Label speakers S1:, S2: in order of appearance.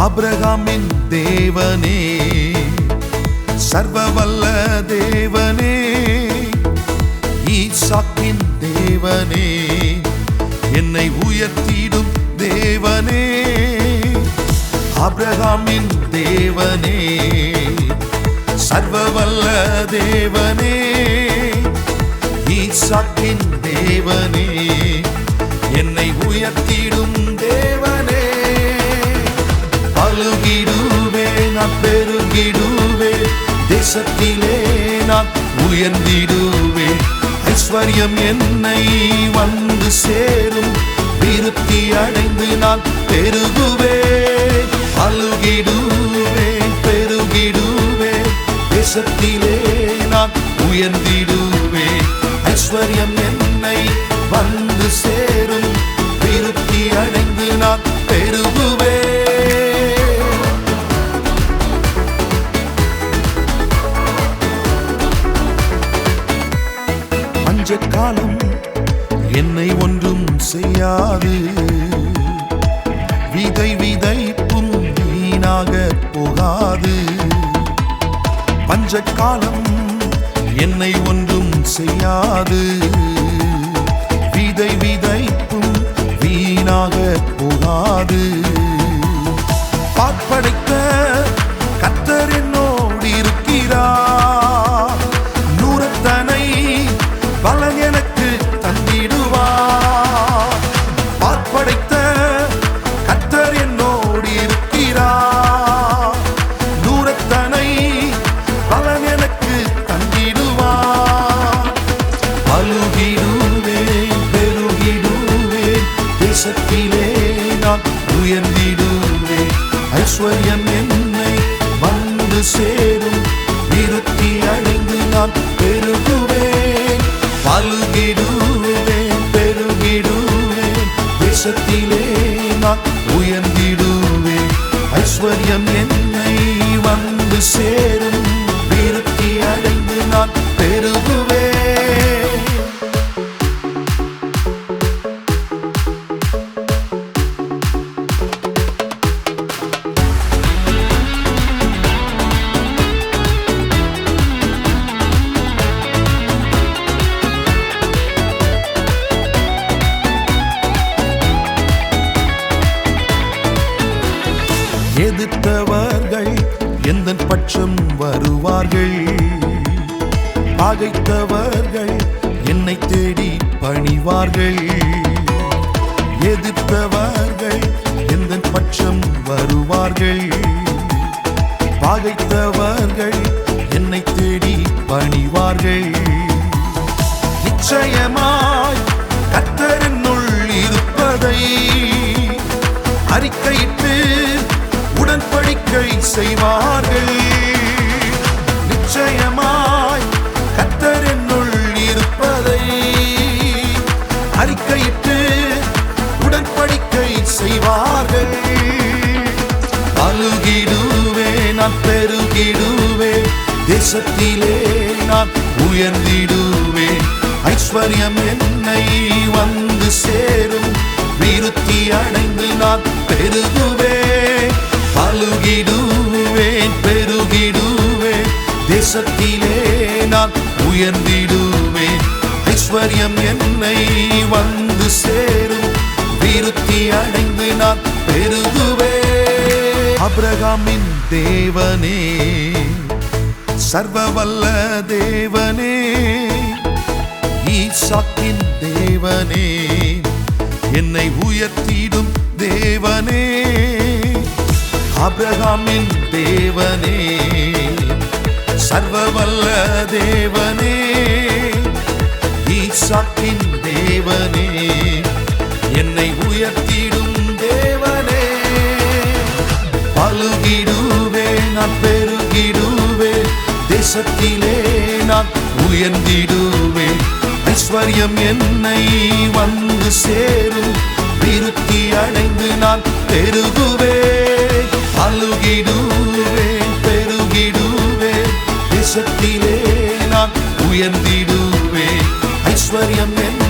S1: ஆபிரகாமின் தேவனே சர்வவல்ல தேவனே ஈசாக்கின் தேவனே என்னை உயர்த்திடும் தேவனே. ஆபிரகாமின் தேவனே சர்வவல்ல தேவனே. ஈசாக்கின் தேவனே என்னை உயர்த்திடும் தேவனே. பழுகிடுவே நான் பெருகிடுவே தேசத்திலே நான் உயர்ந்திடுவே ஐஸ்வர்யம் என்னை வந்து சேரும். விருத்தி அடைந்து நான் பெருகுவேன் அழுகிடுவேன் பெருகிடுவேன் தேசத்திலே நான் உயர்ந்திடுவேன் ஐஸ்வர்யம் என்னை வந்து சேரும். ஒன்றும் செய்யாது. விதை விதைப்பும் வீணாக போகாது. பஞ்சக்காலம் என்னை ஒன்றும் செய்யாது. விதை விதைப்பும் வீணாக போகாது. உயர்ந்திடுவே ஐஸ்வர்யம் என்னை வந்து சேரும். விருத்தி அடைந்து நான் பெருகுவேன். பழுகிடுவேன் பெருகிடுவேன். தேசத்திலே நான் உயர்ந்திடுவேன். ஐஸ்வர்யம் என்னை வந்து சேரும். எதிர்த்தவர்கள் எந்த பட்சம் வருவார்கள்? பகைத்தவர்கள் என்னை தேடி பணிவார்கள். எதிர்த்தவர் செய்வார்கள். நிச்சயமாய் கத்தர் என்னுள் இருப்பதை அறிக்கையிட்டு உடன்படிக்கை செய்வார்கள். அழுகிடுவே நான் பெருகிடுவே தேசத்திலே நான் உயர்ந்திடுவே. ஐஸ்வர்யம் என்னை வந்து சேரும் விருத்தி அடைந்து நான் பெருகுவேன். பழுகிடுவேன் பெருகிடுவேன். தேசத்திலே நான் உயர்ந்திடுவேன். ஐஸ்வர்யம் என்னை வந்து சேரும். விருத்தி அடைந்து நான் பெருகுவேன். அப்ரகாமின் தேவனே சர்வவல்ல தேவனே ஈசாக்கின் தேவனே என்னை உயர்த்தி அப்ரகாமின் தேவனே சர்வவல்ல தேவனே ஈசாக்கின் தேவனே என்னை உயர்த்திடும் தேவனே. பழுகிடுவே நான் பெருகிடுவே தேசத்திலே நான் உயர்ந்திடுவே. ஐஸ்வர்யம் என்னை வந்து சேரும் விருத்தி அடை உயர்ந்திடுவேன் ஐஸ்வர்யம் என்னை வந்து சேரும்